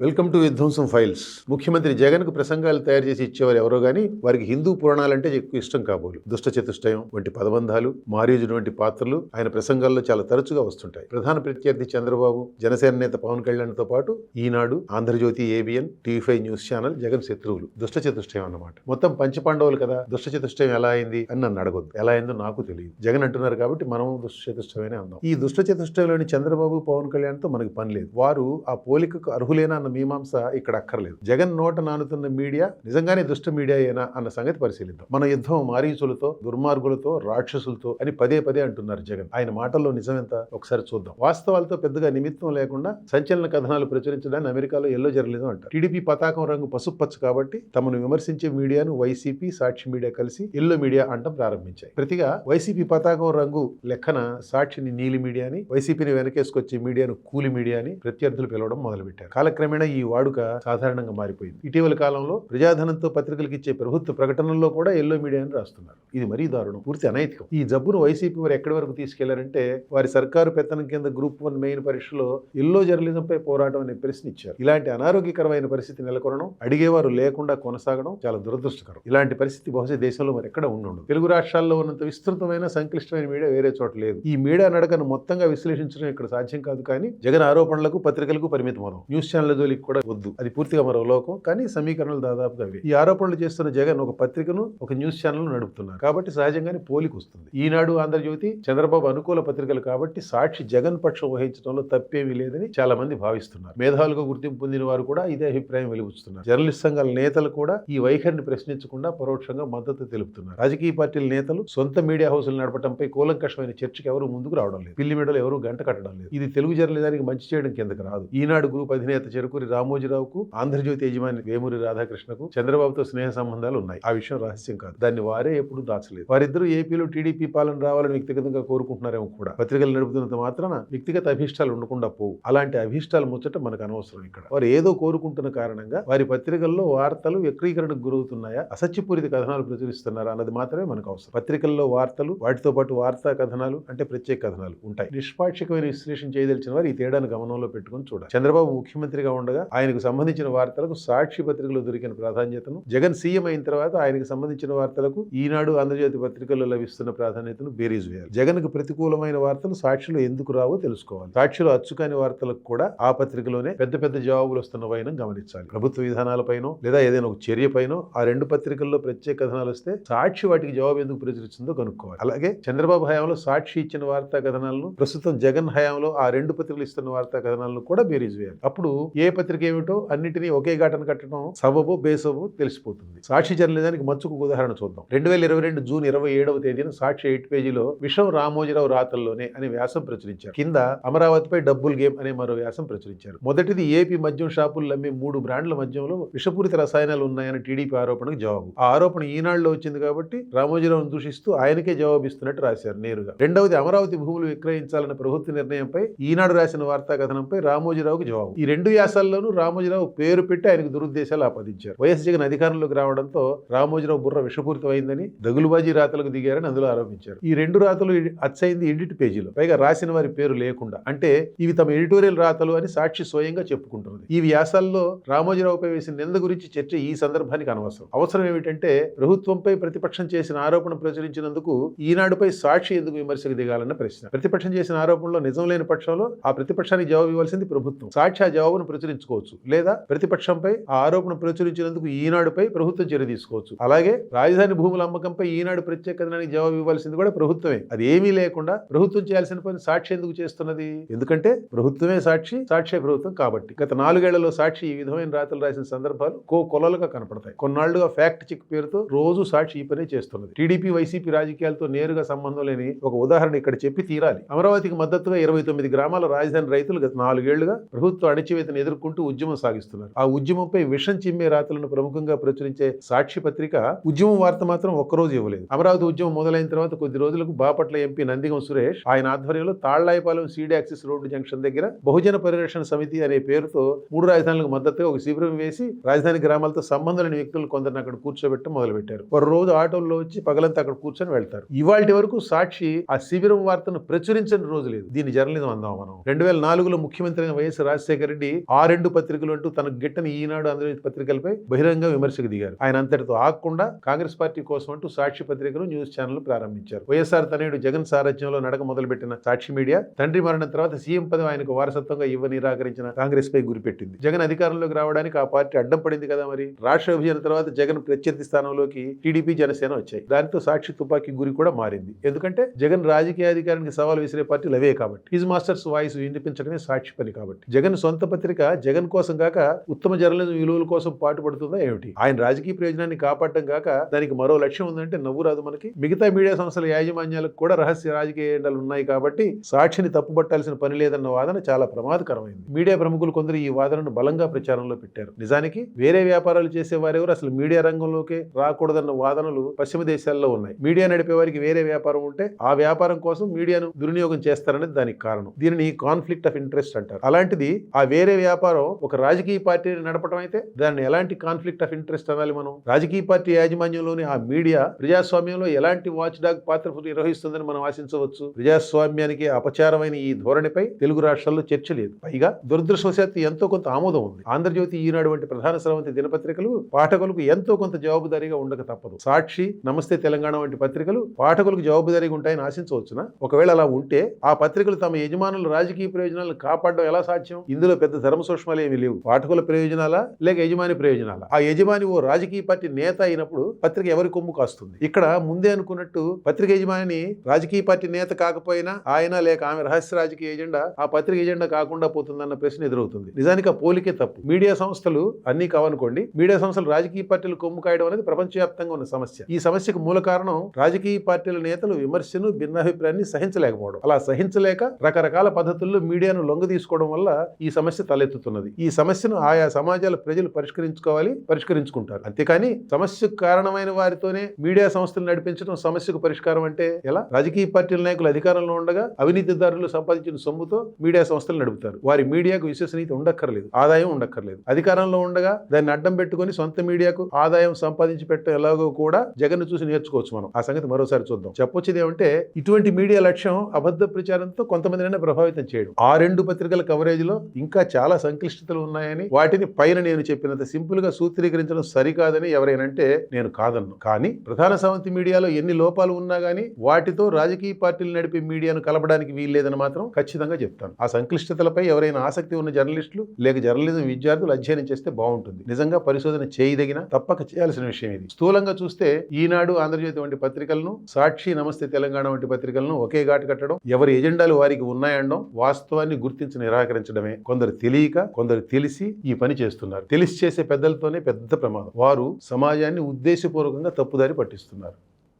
Welcome to విధ్వంసం files. ముఖ్యమంత్రి జగన్కు ప్రసంగాలు తయారు చేసి ఇచ్చేవారు ఎవరో గానీ వారికి హిందూ పురాణాలంటే ఎక్కువ ఇష్టం కాబోలు. దుష్ట చతుష్టయం వంటి పదబంధాలు మారీజుడు వంటి పాత్రలు ఆయన ప్రసంగాల్లో చాలా తరచుగా వస్తుంటాయి. ప్రధాన ప్రత్యర్థి చంద్రబాబు జనసేన నేత పవన్ కళ్యాణ్తో పాటు Eenadu Andhra Jyothy ABN TV five news channel Jagan శత్రువులు. దుష్ట చతుష్టయం అన్నమాట. మొత్తం పంచపాండవులు కదా దుష్ట చతుష్టయం ఎలా అయింది అని నన్ను అడగొద్దు. ఎలా అయిందో నాకు తెలియదు. జగన్ అంటున్నారు కాబట్టి మనం దుష్ట చతుష్టయమే అందాం ఈ దుష్ట చతుష్టయంలోని చంద్రబాబు పవన్ కళ్యాణ్తో మనకి పని లేదు. వారు ఆ పోలికకు అర్హులేనా అన్న మీమాంస ఇక్కడ అక్కర్లేదు. జగన్ నోట నానుతున్న మీడియా నిజంగానే దుష్ట మీడియా ఏనా అన్న సంగతి పరిశీలిద్దాం. మన యుద్ధం మారీచులతో దుర్మార్గులతో రాక్షసులతో అని పదే పదే అంటున్నారు జగన్. ఆయన మాటల్లో నిజమెంత ఒకసారి చూద్దాం. వాస్తవాలతో పెద్దగా నిమిత్తం లేకుండా సంచలన కథనాలు ప్రచురించడాన్ని అమెరికాలో ఎల్లో జర్నలిజం అంటారు. టీడీపీ పతాకం రంగు పసుపచ్చ కాబట్టి తమను విమర్శించే మీడియాను వైసీపీ సాక్షి మీడియా కలిసి ఎల్లో మీడియా అంటం ప్రారంభించాయి. ప్రతిగా వైసీపీ పతాకం రంగు లెక్కన సాక్షిని నీలి మీడియాని వైసీపీని వెనకేసుకొచ్చే మీడియాను కూలి మీడియా అని ప్రత్యర్థులు పిలవడం మొదలుపెట్టారు. కాలక్రమేణా ఈ వాడుక సాధారణంగా మారిపోయింది. ఇటీవల కాలంలో ప్రజాధనంతో పత్రికలకు ఇచ్చే ప్రభుత్వ ప్రకటనల్లో కూడా ఎల్లో మీడియా అని రాస్తున్నారు. ఇది మరీ దారుణం పూర్తి అనైతికం. ఈ జబ్బును వైసీపీ వారు ఎక్కడి వరకు తీసుకెళ్ళారంటే వారి సర్కారు పెత్తనం కింద గ్రూప్ వన్ మెయిన్ పరీక్షలో ఎల్లో జర్నలిజంపై పోరాటం అనే ప్రశ్న ఇచ్చారు. ఇలాంటి అనారోగ్యకరమైన పరిస్థితి నెలకొనడం అడిగేవారు లేకుండా కొనసాగడం చాలా దురదృష్టకరం. ఇలాంటి పరిస్థితి బహుశా దేశంలో మరి ఎక్కడ ఉండదు తెలుగు రాష్ట్రాల్లో ఉన్నంత విస్తృతమైన సంక్లిష్టమైన మీడియా వేరే చోట లేదు. ఈ మీడియా నడకను మొత్తంగా విశ్లేషించడం ఇక్కడ సాధ్యం కాదు కానీ జగన్ ఆరోపణలకు పత్రికలకు పరిమితం అవుదాం న్యూస్ ఛానల్ జోలికి కూడా వద్దు. అది పూర్తిగా మరో లోకం కానీ సమీకరణలు దాదాపుగా అవి. ఈ ఆరోపణలు చేస్తున్న జగన్ ఒక పత్రికను ఒక న్యూస్ ఛానల్ నడుపుతున్నారు. కాబట్టి సహజంగానే పోలికి వస్తుంది. ఈనాడు ఆంధ్రజ్యోతి చంద్రబాబు అనుకూల పత్రికలు కాబట్టి సాక్షి జగన్ పక్షం వహించడంలో తప్పేమీ లేదని చాలా మంది భావిస్తున్నారు. మేధావులుగా గుర్తింపు పొందిన వారు కూడా ఇదే అభిప్రాయం వెలుగుతున్నారు. జర్నలిస్ట్ సంఘాల నేతలు కూడా ఈ వైఖరిని ప్రశ్నించకుండా పరోక్షంగా మద్దతు తెలుపుతున్నారు. రాజకీయ పార్టీల నేతలు సొంత మీడియా హౌస్లు నడపడంపై కూలంకషమైన చర్చకు ఎవరు ముందుకు రావడం లేదు. పిల్లి మీడలు ఎవరు గంట కట్టడం లేదు. ఇది తెలుగు జర్నలిజానికి మంచి చేయడం కిందకు రాదు. ఈనాడు గ్రూప్ అధినేత చెరుకూరి రామోజీరావుకు ఆంధ్రజ్యోతి యజమాని వేమూరి రాధాకృష్ణకు చంద్రబాబుతో స్నేహ సంబంధాలు ఉన్నాయి. ఆ విషయం రహస్యం కాదు. దాన్ని వారే ఎప్పుడు దాచలేదు. వారిద్దరూ ఏపీలో టీడీపీ పాలన రావాలని వ్యక్తిగతంగా కోరుకుంటున్నారేమో కూడా. పత్రికలు నడుపుతున్నంత మాత్రాన వ్యక్తిగత అభిష్టాలు ఉండకుండా పోవు. అలాంటి అభిష్టాలు ముచ్చట మనకు అనవసరం ఇక్కడ. వారు ఏదో కోరుకుంటున్న కారణంగా వారి పత్రికల్లో వార్తలు వక్రీకరణకు గురవుతున్నాయా? అసత్యపూరిత కథనాలు ప్రచురిస్తున్నారా అన్నది మాత్రమే మనకు అవసరం. పత్రికల్లో వార్తలు వాటితో పాటు వార్తా కథనాలు అంటే ప్రత్యేక కథనాలు ఉంటాయి. నిష్పాక్షికమైన విశ్లేషణ చేయదలిచిన వారు ఈ తేడాను గమనంలో పెట్టుకుని చూడాలి. చంద్రబాబు ముఖ్యమంత్రిగా ఉండగా ఆయనకు సంబంధించిన వార్తలకు సాక్షి పత్రికలో దొరికిన ప్రాధాన్యతను జగన్ సీఎం అయిన తర్వాత ఆయనకు సంబంధించిన వార్తలకు ఈనాడు ఆంధ్రజ్యోతి పత్రికల్లో లభిస్తున్న ప్రాధాన్యతను బేరీజ్ వేయాలి. జగన్కు ప్రతికూలమైన వార్తలు సాక్షిలో ఎందుకు రావో తెలుసుకోవాలి. సాక్షిలో అచ్చుకాని వార్తలకు కూడా ఆ పత్రికలోనే పెద్ద పెద్ద జవాబులు వస్తున్నవైన గమనించాలి. ప్రభుత్వ విధానాలపైనో లేదా ఏదైనా ఒక చర్యపైనో ఆ రెండు పత్రికల్లో ప్రత్యేక కథనాలు వస్తే సాక్షి వాటికి జవాబు ఎందుకు ప్రచురిస్తుందో కనుక్కోవాలి. అలాగే చంద్రబాబు హయాంలో సాక్షి ఇచ్చిన వార్తా కథనాలను ప్రస్తుతం జగన్ హయాంలో ఆ రెండు పత్రికలు ఇస్తున్న వార్తా కథనాలను కూడా బేరీజ్ వేయాలి. అప్పుడు ఏ పత్రిక ఏమిటో అన్నిటినీ ఒకే ఘటన కట్టడం సబబో బేసబో తెలిసిపోతుంది. సాక్షి జర్నలిజానికి మచ్చుకు ఉదాహరణ చూద్దాం. రెండు వేల ఇరవై రెండు జూన్ ఇరవై ఏడవ తేదీన సాక్షి ఎయిట్ పేజీలో విషం రామోజీరావు రాతల్లోనే అనే వ్యాసం ప్రచురించారు. కింద అమరావతిపై డబ్బుల్ గేమ్ అనే మరో వ్యాసం ప్రచురించారు. మొదటిది ఏపీ మద్యం షాపులు అమ్మే మూడు బ్రాండ్ల మద్యంలో విషపూరిత రసాయనాలు ఉన్నాయని టీడీపీ ఆరోపణకు జవాబు. ఆ ఆరోపణ ఈనాడులో వచ్చింది కాబట్టి రామోజీరావును దూషిస్తూ ఆయనకే జవాబిస్తున్నట్టు రాశారు నేరుగా. రెండవది అమరావతి భూములు విక్రయించాలన్న ప్రభుత్వ నిర్ణయంపై ఈనాడు రాసిన వార్తా కథనంపై రామోజీరావుకు జవాబు. ఈ రెండు వ్యాసాల్లోనూ రామోజీరావు పేరు పెట్టి ఆయనకు దురుద్దేశాలు ఆపాదించారు. వైఎస్ జగన్ అధికారంలోకి రావడంతో రామోజీరావు బుర్ర విషపూరితమైందని దగులుబాజీ రాతలకు దిగారని అందులో ఆరోపించారు. ఈ రెండు రాతలు అచ్చయింది ఎడిట్ పేజీలో. పైగా రాసిన వారి పేరు లేకుండా. అంటే ఇవి తమ ఎడిటోరియల్ రాతలు అని సాక్షి స్వయంగా చెప్పుకుంటున్నది. ఈ వ్యాసాల్లో రామోజీరావుపై వేసిన నింద గురించి చర్చ ఈ సందర్భానికి అనవసరం. అవసరం ఏమిటంటే ప్రభుత్వంపై ప్రతిపక్షం చేసిన ఆరోపణ ప్రచురించినందుకు ఈనాడుపై సాక్షి ఎందుకు విమర్శకు దిగాలన్న ప్రశ్న. ప్రతిపక్షం చేసిన ఆరోపణలో నిజం లేని పక్షంలో ఆ ప్రతిపక్షానికి జవాబు ఇవ్వాల్సింది ప్రభుత్వం. సాక్షి ఆ జవాబును ప్రచురించుకోవచ్చు. లేదా ప్రతిపక్షంపై ఆ ఆరోపణ ప్రచురించినందుకు ఈనాడుపై ప్రభుత్వం చర్య తీసుకోవచ్చు. అలాగే రాజధాని భూముల అమ్మకంపై ఈనాడు ప్రత్యేక కథనానికి జవాబు ఇవ్వాల్సింది కూడా ప్రభుత్వమే. అది ఏమీ లేకుండా ప్రభుత్వం చేయాల్సిన పని సాక్షి ఎందుకు చేస్తున్నది? ఎందుకంటే ప్రభుత్వమే సాక్షి సాక్షి ప్రభుత్వం కాబట్టి. గత నాలుగేళ్ళలో సాక్షి ఈ విధమైన రాతలు రాసిన సందర్భాలు కో కొలలుగా కనపడతాయి. కొన్నాళ్ళుగా ఫ్యాక్ట్ చెక్ పేరుతో రోజు సాక్షి ఈ పనే చేస్తున్నది. టీడీపీ వైసీపీ రాజకీయాలతో నేరుగా సంబంధం లేని ఒక ఉదాహరణ ఇక్కడ చెప్పి తీరాలి. అమరావతికి మద్దతుగా ఇరవై తొమ్మిది గ్రామాల రాజధాని రైతులు గత నాలుగేళ్ళుగా ప్రభుత్వ అణచివేతను ఎదుర్కొంటూ ఉద్యమం సాగిస్తున్నారు. ఆ ఉద్యమంపై విషం చిమ్మే రాతలను ప్రముఖంగా ప్రచురించే సాక్షి పత్రిక ఉద్యమం వార్త మాత్రం ఒక్కరోజు ఇవ్వలేదు. అమరావతి ఉద్యమం మొదలైన తర్వాత కొద్ది రోజులకు బాపట్ల ఎంపీ నందిగం సురేష్ ఆయన ఆధ్వర్యంలో Tallayipalem seed access road junction దగ్గర బహుజన పరిరక్షణ సమితి అనే పేరుతో మూడు రాజధానులకు మద్దతుగా ఒక శిబిరం వేసి రాజధాని గ్రామాలతో సంబంధం లేని వ్యక్తులు కొందరిని అక్కడ కూర్చోబెట్టడం మొదలుపెట్టారు. ఒక రోజు ఆటోల్లో వచ్చి పగలంతా అక్కడ కూర్చొని వెళ్తారు. ఇవాటి వరకు సాక్షి ఆ శిబిరం వార్తను ప్రచురించని రోజు లేదు. దీని జర్నలిజం అందాం మనం. రెండు వేల నాలుగులో ముఖ్యమంత్రి అయిన వైఎస్ రాజశేఖర రెడ్డి ఆ రెండు పత్రికలు అంటూ తనకు గిట్టని ఈనాడు ఆంధ్రజ్యోతి పత్రికలపై బహిరంగ విమర్శకు దిగారు. ఆయన అంతటితో ఆగకుండా కాంగ్రెస్ పార్టీ కోసం అంటూ సాక్షి పత్రికలు న్యూస్ ఛానల్ ప్రారంభించారు. వైఎస్ఆర్ తనయుడు జగన్ సారథ్యంలో నడక మొదలుపెట్టిన సాక్షి మీడియా తండ్రి మరణం తర్వాత సీఎం పదవి ఆయనకు వారసత్వంగా ఇవ్వ నిరాకరించిన కాంగ్రెస్ పై గురిపెట్టింది. జగన్ అధికారంలోకి రావడానికి ఆ పార్టీ అడ్డం పడింది కదా మరి? రాష్ట్ర విభజన తర్వాత జగన్ ప్రత్యర్థి స్థానంలోకి టీడీపీ జనసేన వచ్చాయి. దానితో సాక్షి తుపాకీ గురి కూడా మారింది. ఎందుకంటే జగన్ రాజకీయ అధికారానికి సవాల్ విసిరే పార్టీలు అవే కాబట్టి. హిజ్ మాస్టర్స్ వాయిస్ వినిపించడమే సాక్షి పని కాబట్టి. జగన్ సొంత పత్రిక జగన్ కోసం కాక ఉత్తమ జర్నలిజం విలువల కోసం పాటుపడుతుందా ఏమిటి? ఆయన రాజకీయ ప్రయోజనాన్ని కాపాడడం కాక దానికి మరో లక్ష్యం ఉందంటే నవ్వు రాదు మనకి. మిగతా మీడియా సంస్థల యాజమాన్యాలకు కూడా రహస్య రాజకీయ ఎండలు ఉన్నాయి కాబట్టి సాక్షిని తప్పుపట్టాల్సిన పని లేదన్న వాదన చాలా ప్రమాదకరమైంది. మీడియా ప్రముఖులు కొందరు ఈ వాదనను బలంగా ప్రచారంలో పెట్టారు. నిజానికి వేరే వ్యాపారాలు చేసే వారెవరు అసలు మీడియా రంగంలోకి రాకూడదన్న వాదనలు పశ్చిమ దేశాల్లో ఉన్నాయి. మీడియా నడిపే వారికి వేరే వ్యాపారం ఉంటే ఆ వ్యాపారం కోసం మీడియాను దుర్వినియోగం చేస్తారనేది దానికి కారణం. దీనిని కాన్ఫ్లిక్ట్ ఆఫ్ ఇంట్రెస్ట్ అంటారు. అలాంటిది ఆ వేరే వ్యాపారం ఒక రాజకీయ పార్టీని నడపడం అయితే దాన్ని ఎలాంటి కాన్ఫ్లిక్ట్ ఆఫ్ ఇంట్రెస్ట్ అనాలి మనం? రాజకీయ పార్టీ యాజమాన్యంలోని ఆ మీడియా ప్రజాస్వామ్యంలో ఎలాంటి వాచ్ డాగ్ పాత్ర నిర్వహిస్తుందని మనం ఆశించవచ్చు? ప్రజాస్వామ్యానికి అపచారమైన ఈ ధోరణిపై తెలుగు రాష్ట్రాల్లో చర్చ లేదు. పైగా దురదృష్టవశాత్తు ఎంతో కొంత ఆమోదం ఉంది. ఆంధ్రజ్యోతి ఈనాడు వంటి ప్రధాన స్రవంతి దినపత్రికలు పాఠకులకు ఎంతో కొంత జవాబుదారీగా ఉండక తప్పదు. సాక్షి నమస్తే తెలంగాణ వంటి పత్రికలు పాఠకులకు జవాబుదారీగా ఉంటాయని ఆశించవచ్చున? ఒకవేళ అలా ఉంటే ఆ పత్రికలు తమ యజమానుల రాజకీయ ప్రయోజనాలను కాపాడడం ఎలా సాధ్యం? ఇందులో పెద్ద ధర్మసో సూక్ష్మాలు ఏమీ లేవు. పాఠకుల ప్రయోజనాలా లేక యజమాని ప్రయోజనాలా? ఆ యజమాని ఓ రాజకీయ పార్టీ నేత అయినప్పుడు పత్రిక ఎవరి కొమ్ము కాస్తుంది? ఇక్కడ ముందే అనుకున్నట్టు పత్రిక యజమాని రాజకీయ పార్టీ నేత కాకపోయినా ఆయన లేక ఆమె రహస్య రాజకీయ ఎజెండా ఆ పత్రిక ఎజెండా కాకుండా పోతుందన్న ప్రశ్న ఎదురవుతుంది. నిజానికి ఆ పోలికే తప్పు. మీడియా సంస్థలు అన్ని కావనుకోండి మీడియా సంస్థలు రాజకీయ పార్టీలు కొమ్ము కాయడం అనేది ప్రపంచవ్యాప్తంగా ఉన్న సమస్య. ఈ సమస్యకు మూల కారణం రాజకీయ పార్టీల నేతలు విమర్శను భిన్నాభిప్రాయాన్ని సహించలేకపోవడం. అలా సహించలేక రకరకాల పద్ధతుల్లో మీడియాను లొంగ తీసుకోవడం వల్ల ఈ సమస్య జరుగుతున్నది. ఈ సమస్యను ఆయా సమాజాల ప్రజలు పరిష్కరించుకోవాలి పరిష్కరించుకుంటారు. అంతేకాని సమస్యకు కారణమైన వారితోనే మీడియా సంస్థలు నడిపించడం సమస్యకు పరిష్కారం అంటే ఎలా? రాజకీయ పార్టీల నాయకులు అధికారంలో ఉండగా అవినీతిదారులు సంపాదించిన సొమ్ముతో మీడియా సంస్థలు నడుపుతారు. వారి మీడియాకు విశ్వసనీయత ఉండక్కర్లేదు ఆదాయం ఉండక్కర్లేదు. అధికారంలో ఉండగా దాన్ని అడ్డం పెట్టుకొని సొంత మీడియాకు ఆదాయం సంపాదించి పెట్టడం ఎలాగో కూడా జగన్ చూసి నేర్చుకోవచ్చు మనం. ఆ సంగతి మరోసారి చూద్దాం. చెప్పొచ్చేది ఏమంటే ఇటువంటి మీడియా లక్ష్యం అబద్ధ ప్రచారంతో కొంతమందినైనా ప్రభావితం చేయడం. ఆ రెండు పత్రికల కవరేజ్లో ఇంకా చాలా సంక్లిష్టతలు ఉన్నాయని వాటిని పైన నేను చెప్పినంత సింపుల్గా సూత్రీకరించడం సరికాదని ఎవరైనంటే నేను కాదన్ను. కానీ ప్రధాన సవంతి మీడియాలో ఎన్ని లోపాలు ఉన్నా గానీ వాటితో రాజకీయ పార్టీలు నడిపే మీడియాను కలపడానికి వీల్లేదని మాత్రం ఖచ్చితంగా చెప్తాను. ఆ సంక్లిష్టతలపై ఎవరైనా ఆసక్తి ఉన్న జర్నలిస్టులు లేక జర్నలిజం విద్యార్థులు అధ్యయనం చేస్తే బాగుంటుంది. నిజంగా పరిశోధన చేయదగిన తప్పక చేయాల్సిన విషయం ఇది. స్థూలంగా చూస్తే ఈనాడు ఆంధ్రజ్యోతి వంటి పత్రికలను సాక్షి నమస్తే తెలంగాణ వంటి పత్రికలను ఒకే ఘాటు కట్టడం ఎవరి ఎజెండాలు వారికి ఉన్నాయనడం వాస్తవాన్ని గుర్తించి నిరాకరించడమే. కొందరు తెలియక కొందరు తెలిసి ఈ పని చేస్తున్నారు. తెలిసి చేసే పెద్దలతోనే పెద్ద ప్రమాదం. వారు సమాజాన్ని ఉద్దేశపూర్వకంగా తప్పుదారి పట్టిస్తున్నారు.